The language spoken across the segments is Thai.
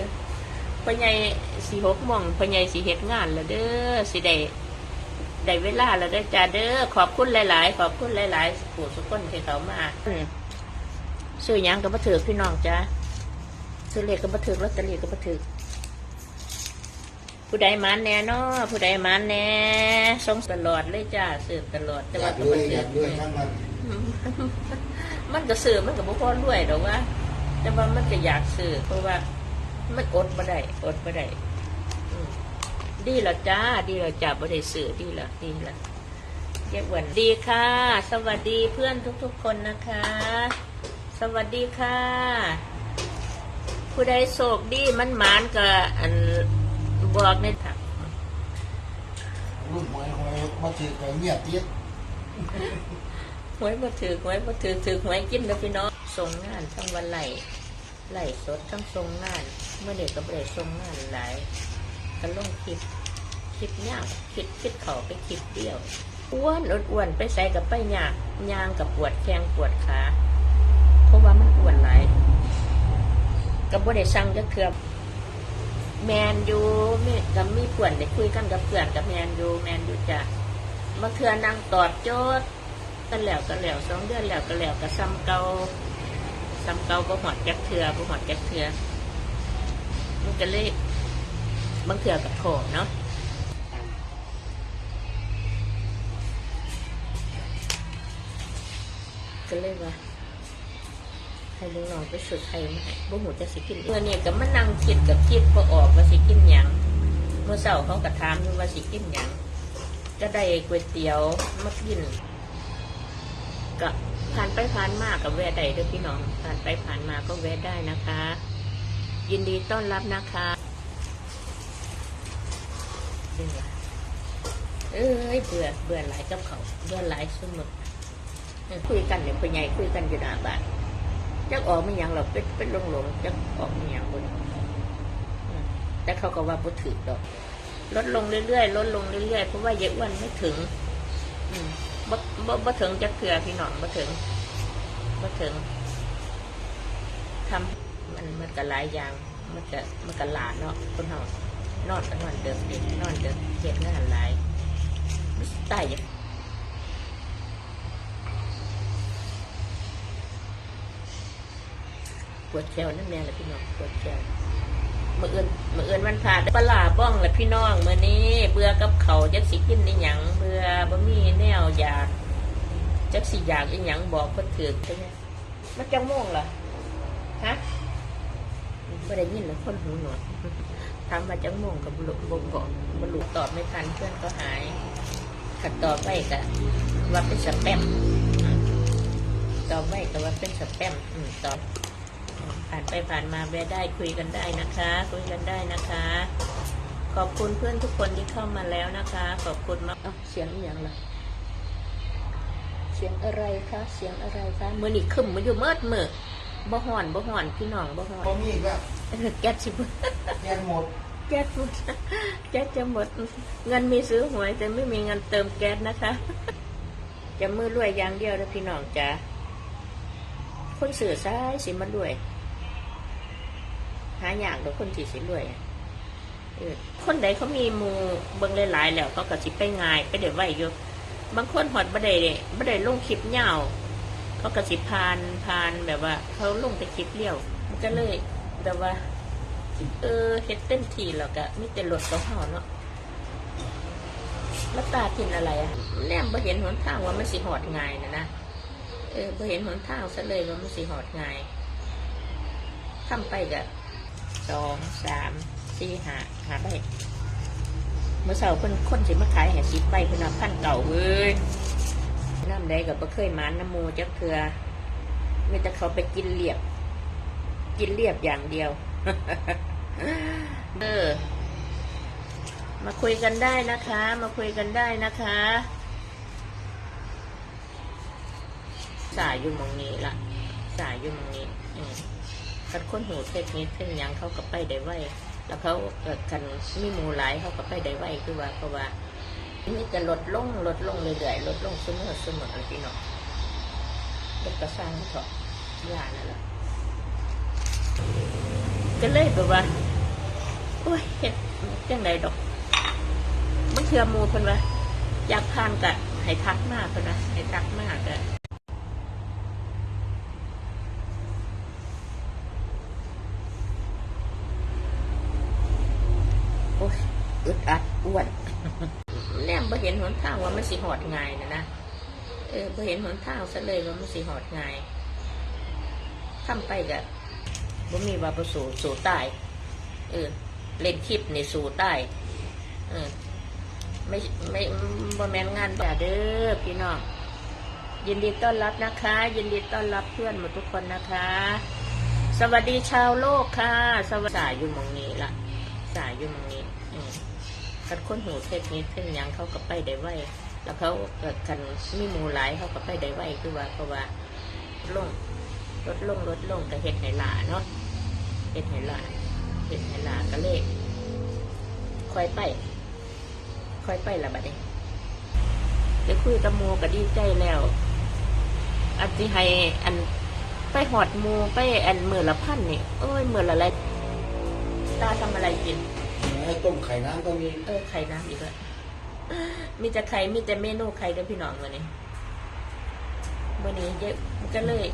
อพ่อใหญ่สีหกโมองพ่อใหญ่สีเฮ็ดงานแล้วเด้อสิได้ได้เวลาแล้วเด้อจ้าเด้อขอบคุณหลาย ๆ ขอบคุณหลายๆผู้สุกคนที่เขามาอืมซื้อหยังก็บ่ถือพี่น้องจ้าซื้อเลขก็บ่ถือลอตเตอรี่ก็บ่ถือผู้ใดหมานแน่เนาะผู้ใดหมานแน่ส่งตลอดเลยจ้าสืบตลอดแต่อว่ายากก็รวบ่ยอถืยากรวยทั้งนั้นมันก็ซื้อมันก็บ่พอรวยดอกว่า แต่ว่ามันก็อยากซื้อเพราะว่า มันอดบ่ได้อดบ่ได้อืมดีแล้วจ้า ดีแล้วจ้าบ่ได้ซื้อดีแล้วดีแล้วเย้อ้วนดีค่ะ สวัสดีเพื่อนทุกๆคนนะคะ สวัสดีค่ะ ผู้ใดโศกดีมันหมานก็อันบอกในถักรุ่นหวยหวยมาถือไปเงียบเทียบหวยบ่ถือหวยบ่ถือถือหวยกินแล้วพี่น้องส่งงานทั้งวันไหล ไหลสดทั้งส่งงาน เมื่อเด็กก็บ่ได้ส่งงานหลายก็ลงคลิปคลิปยากคลิปคลิปเขาไปคลิปเดียวอ้วนอ้วนไปใส่กับไปยากยางกับปวดแข้งปวดขาเพราะว่ามันอ้วนหลายก็บ่ได้สั่งจะเคือแมนยูมีกับมีเพื่อนได้คุยกันกับเพื่อนกับแมนยูแมนยูจ้ะมาเทือนั่งตอบโจทย์กันแล้วก็แล้วสองเดือนแล้วก็แล้วก็ซ้ำเก่า ซ้ำเก่าบ่หอดจักเทือบ่หอดจักเทือมันก็เลยบางเทือกับโถเนาะก็เลยว่าให้ลุงน้องไปสุดไทยมาให้บ่หูจะสิกินเมื่อเนี่ยก็มานั่งคิดกับคิดบ่ออกว่าสิกินหยังเมื่อเช้าเขาก็ถามว่าสิกินหยังก็ได้ก๋วยเตี๋ยวมากินก็ ผ่านไปผ่านมากับแวะได้เด้วยพี่น้อง ผ่านไปผ่านมาก็แวะได้นะคะ ยินดีต้อนรับนะคะเบื่อเอ้ยเบื่อเบื่อหลายกับเขาเบื่อหลายสมุดคุยกันเนี่ยพ่อใหญ่คุยกันอยู่หน้าบ้านจักออกไม่ยังหรอกเป็นเป็นลงหลงจักออกไม่ยังบนแต่เขาก็ว่าบ่ถือดอก ลดลงเรื่อยๆลดลงเรื่อยๆเพราะว่าเยอะวันไม่ถึง อืม บ่บ่บ่ถึงจะเกลือพี่น้องบ่ถึงบ่ถึงทำมันมันก็หลายอย่าง มันก็มันก็หลาเนาะคนเฮานอนก็นอนเดิมดินอนเดิมเฮ็ดงานหลายมันตายอย่างปวดแขวนั่นแม่ละพี่น้องปวดแขว มื่อเอื่นมื่อเอื่นวันพาปลาร้าบ้องแหละพี่น้องมื่อนี้ เบื่อกับเขาวจักสิกินนี่หยังเบื่อบ่มีแนวอยากจักสิอยากอีหยังบอกเพิ่นถือใช่ไหมมันจังโมงเหรอฮะไม่ได้ยินเลยคนหูหนวกถามมาจังโมงกับบลุบบอกบลุตอบไม่ทันเพื่อนก็หายขัดตอบไปกะว่าเป็นสแปมอืมตอบไปก็ว่าเป็นสแปมอืมตอบ ผ่านไปผ่านมาแวะได้คุยกันได้นะคะ คุยกันได้นะคะ ขอบคุณเพื่อนทุกคนที่เข้ามาแล้วนะคะ ขอบคุณมากเอ้าเสียงอหย่างล่ะเสียงอะไรคะเสียงอะไรคะมือนี่ขึ้นมาอยู่เมื่อมือบ่ห่อนบ่ห่อนพี่น้องบ่ห่อนพอมีอีกแล้วเออแก๊สสิบแกนหมดแก๊สหมดแก๊สจะหมด เงินมีซื้อหวยแต่ไม่มีเงินเติมแก๊สนะคะ จะมือรวยอย่างเดียวนะพี่น้องจ้ะคนเสือซ้ายสิมันรวย หาอย่างเดี๋ยวคนที่สิรวยอะเอคนใดเขามีมูเบิ่งหลายๆแล้วเขาก็สิไปง่ายไปเดี๋ยวไหวอยู่บางคนหอดบ่ได้บ่ได้ลงคลิปยาวเขาก็สิพานพานแบบว่า เขาลงแต่คลิปเลี้ยว มันก็เลยแบบว่า เออเฮ็ดเต็มทีแล้วก็มีแต่รถของเฮาเนาะแล้วตาทินอะไรอะแนมบ่เห็นหนทางว่ามันสิหอดง่ายนะนะเออบ่เห็นหนทางซะเลยว่ามันสิหอดง่ายทำไปก็ สองสามสี่ห้าหาใบเมื่อเช้าเพิ่นคนสิมาขายให้สิบใบเพิ่นเอาพันเก่าเว้ยน้ำใดก็บ่เคยหมานน้ำมูจักเทือมีแต่เขาไปกินเรียบ กินเรียบอย่างเดียวเออมาคุยกันได้นะคะ มาคุยกันได้นะคะสายอยู่มองนี้ละสายอยู่มองนี้อื คันคนหูเทศนี้เส้นยังเขาก็ไปได้ไวแล้วเขาเกิดกันมีหมูหลายเขาก็ไปได้ไวคือว่าเพราะว่านี่จะลดลงลดลงเรื่อยๆลดลงเสมอเสมอพี่น้องเป็นกระสร้างเถอะยานั่นแหละก็เลยแบบว่าโอ้ยเฮ็ดจังไดดอกมันเทื่อมูเพิ่นว่าอยากทานกะให้ทักมากเพิ่นนะให้ทักมากอะโอ้ยอึดอัดอ้วน แนมบ่เหนทางว่ามันสิหอดง่ายนะนะเออบ่เห็นหนทางซะเลยว่ามันสิหอดง่ายทำไปกะบ่มีว่าประสูสู่ตายเออเล่นคลิปในสู่ใต้เออไม่ไม่บ่แม่นงานแต่เด้อพี่น้องยินดีต้อนรับนะคะ ยินดีต้อนรับเพื่อนหมดทุกคนนะคะ สวัสดีชาวโลกค่ะ สวัสดีสายอยู่มองนี้ละสายอยู่มองนี้อืม คันคนหูเทคนิคเพ่งยังเขาก็ไปได้ไวแล้วเขาเกิดกันมีมูหลายเขาก็ไปได้ไวคือว่าเพราะว่าลงลดลงลดลงก็เฮ็ดให้หลาเนาะเฮ็ดให้หลาเฮ็ดให้หลาก็เลยค่อยไป ค่อยไปละบัดนี้เดี๋ยวคุยกับโมก็ดีใจแล้ว อันที่ให้อันไปหอดโมไปอันมือละพันนี่เอ้ยมือละอะไรตาทำอะไรกิน ให้ต้มไข่น้ำก็มีเออไข่น้ำอีกแล้วมีแต่ไข่มีแต่เมนูไข่เด้อพี่น้องวันนี้วันนี้เยอะก็เลย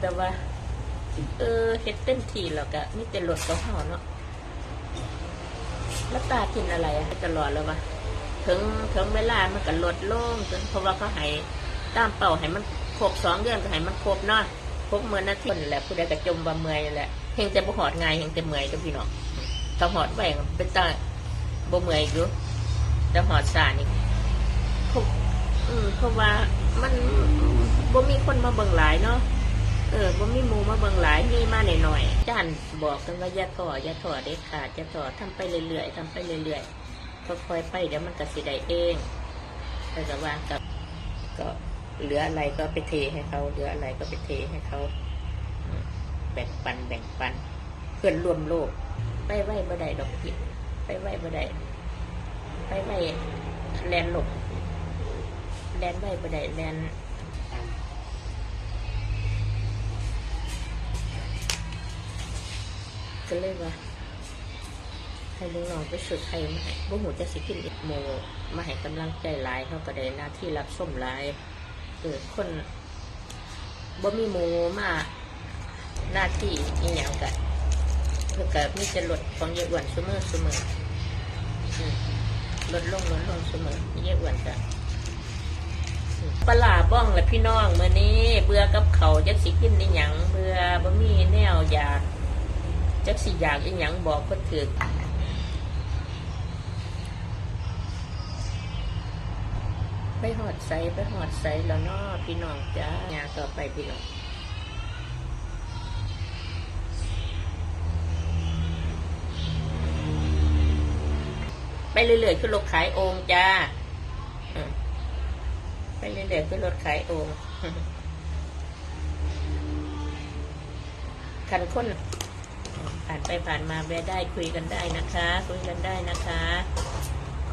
แบบว่า เออเฮ็ดเต็มทีแล้วก็มีแต่รสกับเฮาเนาะแล้วตากินอะไรอะตลอดแล้ววะถึงถึงเวลามันก็ลดลงจนเพราะว่าเขาให้ตามเป่าให้มันครบสองเดือนก็ให้มันครบเนาะครบเมื่อนาทีนั่นแหละผู้ใดก็จมว่เมื่อยแหละเฮงแต่บ่หอดง่ายเฮงแต่เมื่อยกับพี่น้อง ถ้าหอดไว้ก็เป็นตาบ่เมื่อยอยู่ต่หอดสานี่เพราอืมเพราะว่ามันบ่มีคนมาเบิ่งหลายเนาะเออบ่มีหมูมาเบิ่งหลายมีมาหน่อยๆจานบอกกันว่าอย่าถออย่าถอเด็ดขาดอย่าถอทำไปเรื่อยๆทำไปเรื่อยๆค่อยๆไปเดี๋ยวมันก็สิได้เองแต่ก็ว่ากับก็เหลืออะไรก็ไปเทให้เขาเหลืออะไรก็ไปเทให้เขาแบ่งปันแบ่งปันเพื่อนร่วมโลก ไปไหวบ่ได้ดอกพิษไปไหวบ่ได้ไปไหวแลนหลบแลนไหวบ่ได้แลนก็เลยว่าให้ลุงน้องไปสุดไทยมาให้บ่หูจะสิกินอีกโมมาให้กำลังใจหลายเขาก็ได้หน้าที่รับส้มหลายเออคนบ่มีหมูมาหน้าที่อีหยังกะเพื่อกับมีจะลดของเยอ้วนเสมอเสมอลดลงลดลงเสมอเยอ้วนกะปลาร้าบ้องและพี่น้องเมื่อนี้ เบื่อกับเขาจักสิกินอีหยังเบื่อบ่มีแนวอยากจักสิอยากอีหยังบอกเพิ่นถือไปหอดใสไปหอดใสแล้วเนาะพี่น้องจ้างานต่อไปพี่น้อง ไปเรื่อยๆขึ้นรถขายโองค์จ้าอืมไปเรื่อยๆขึ้นรถขายโองค์คันคนผ่านไปผ่านมาแวะได้คุยกันได้นะคะ คุยกันได้นะคะ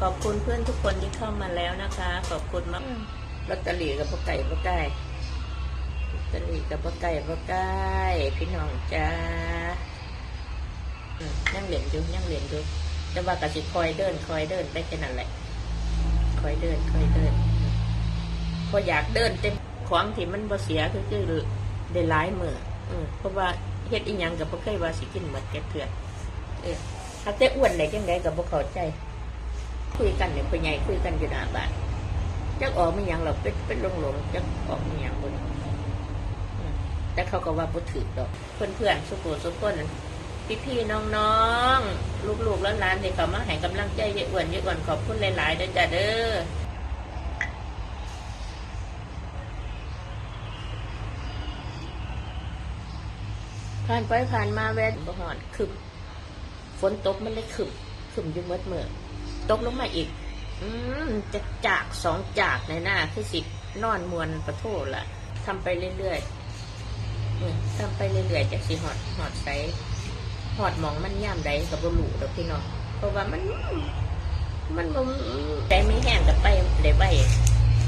ขอบคุณเพื่อนทุกคนที่เข้ามาแล้วนะคะ ขอบคุณมากลอตเตอรี่กับปะไก่ปะไก่ลอตเตอรี่กับปะไก่ปะไก่พี่น้องจ้าอืมยังเหรียญอยู่ยังเหรียญอยู่ แต่ว่ากสิคอยเดิน คอยเดินไปแค่นั้นแหละ คอยเดิน คอยเดินพออยากเดินเต็มของที่มันบ่เสียคือคือได้หลายมือเพราะว่าเฮ็ดอีหยังกับบ่เคยว่าสิกินหมดแก่เถื่อเออถ้าแต่อ้วนได้จังไดก็บ่เข้าใจ คุยกันเนี่ยพ่อใหญ่คุยกันอยู่หน้าบ้านจักออกไม่ยังเราเป็นเป็นหลงหลงๆจักออกไม่ยังบนแต่เขาก็ว่าบ่ถือดอก เพื่อนเพื่อนๆสุโขสุคน พี่พี่ๆน้องๆ ลูกๆแล้วหลานที่เขามาให้กำลังใจเยอะอ้วนเยอะอ้วนขอบคุณหลายๆเด้อจ้าเด้อผ่านไปผ่านมาแวะบ่หอดคึมฝนตกมันเลยคึมคึมอยู่เมื่อเมื่อตกลงมาอีก อืมจะจากสองจากในหน้าคือสินอนมวนประโทละทำไปเรื่อยๆทำไปเรื่อยๆจากสิหอดหอดใส หอดมองมันย่ามใดกับบลูดอกพี่น้องเพราะว่ามัน มันบ่ใจไม่แห้งกับไปได้ใบ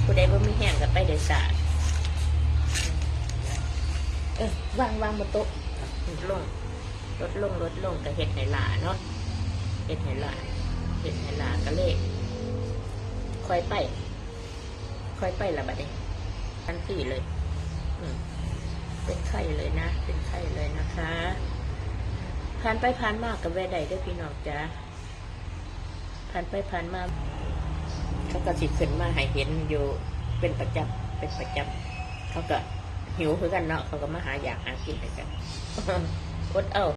ผู้ใดบ่มีแห้งกับไปได้สาดเออวางวางบนโต๊ะลงลดลงลดลงก็เฮ็ดให้หลาเนาะเฮ็ดให้หลาเฮ็ดให้หลาก็เลยค่อยไปค่อยไปละบัดนี้ทันทีเลย อืมเป็นไข้เลยนะ เป็นไข้เลยนะคะ ผ่านไปผ่านมากกับแวะใดได้วยพี่น้องจ้าผ่านไปผ่านมาเขาก็สิขึ้นมาให้เห็นอยู่เป็นประจำเป็นประจำเขาก็หิวคือกันเนาะเขาก็มาหาอยากหากินให้กันอดเอา